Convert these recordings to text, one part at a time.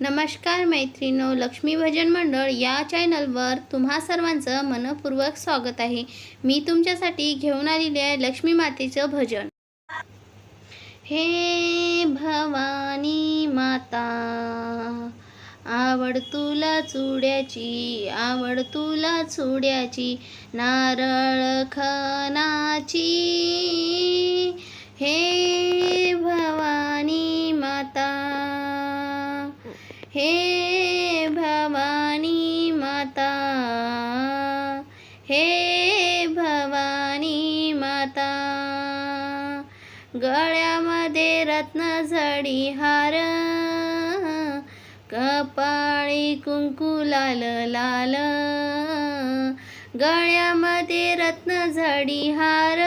नमस्कार मैत्रिणो लक्ष्मी भजन मंडळ या चॅनलवर तुम्हा सर्वांचं मनपूर्वक स्वागत आहे. मी तुमच्यासाठी घेऊन आलेले आहे लक्ष्मी मातेचं भजन. हे भवानी माता आवड तुला चुड्याची आवड तुला चुड्याची नारळ खनाची. हे हे भवानी माता हे भवानी माता गळ्यामध्ये रत्नझडी हार कपाळी कुंकू लाल लाल गळ्यामध्ये रत्नझडी हार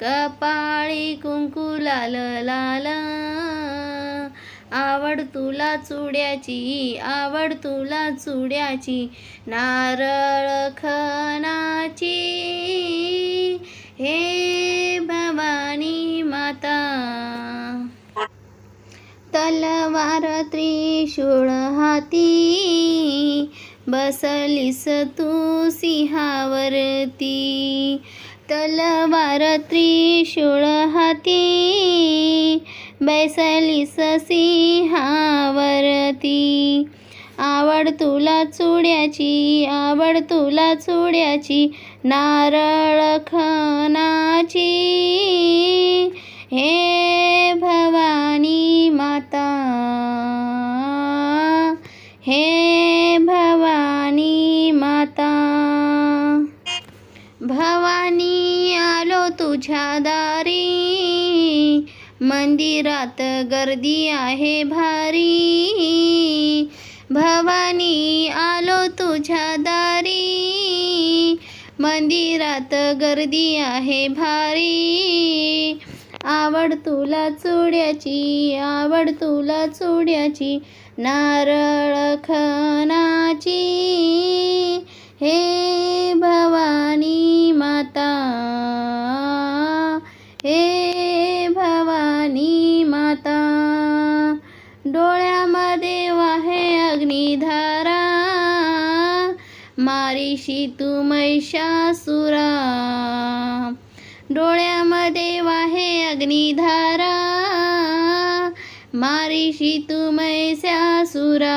कपाळी कुंकू लाल लाल. आवड तुला चुड्याची आवड तुला चुड्याची नारळ खनाची. हे भवानी माता. तलवार त्रिशूळ हाती. बसलीस तू सिंहावरती. तलवार त्रिशूळ हाती. बैसली सिंहावरती. आवड तुला चुड्याची आवड तुला चुड्याची नारळ खनाची. हे भवानी माता हे भवानी माता. भवानी आलो तुझ्या दारी मंदिरात गर्दी आहे भारी. भवानी आलो तुझ्या दारी. मंदिरात गर्दी आहे भारी. आवड तुला चुड्याची आवड तुला चुड्याची. नारळ खनाची. हे मारीशी तू महिषासुरा डोळ्यामध्ये वाहे अग्निधारा. मारीशी तू महिषासुरा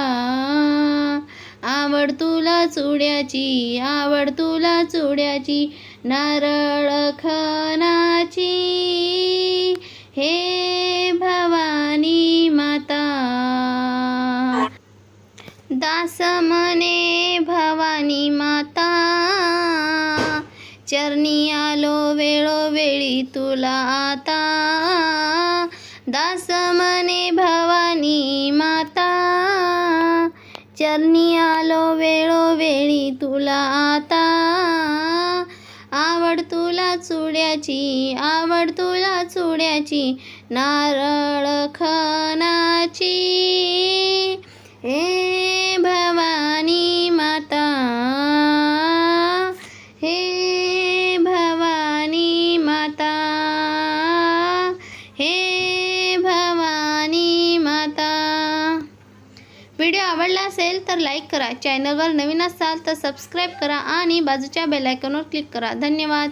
आवड तुला चुड्याची आवड तुला चुड्याची नारळ खनाची. समने भवानी माता चरणी आलो वेळोवेळी तुला आता. दास मने भवानी माता चरणी आलो वेळोवेळी तुला आता. आवड तुला चुड्याची आवड तुला चुड्याची नारळ खनाची. ए व्हिडिओ आवडला असेल तर लाईक करा. चॅनलवर नवीन असाल तर सबस्क्राईब करा आणि बाजूच्या बेलायकॉनवर क्लिक करा. धन्यवाद.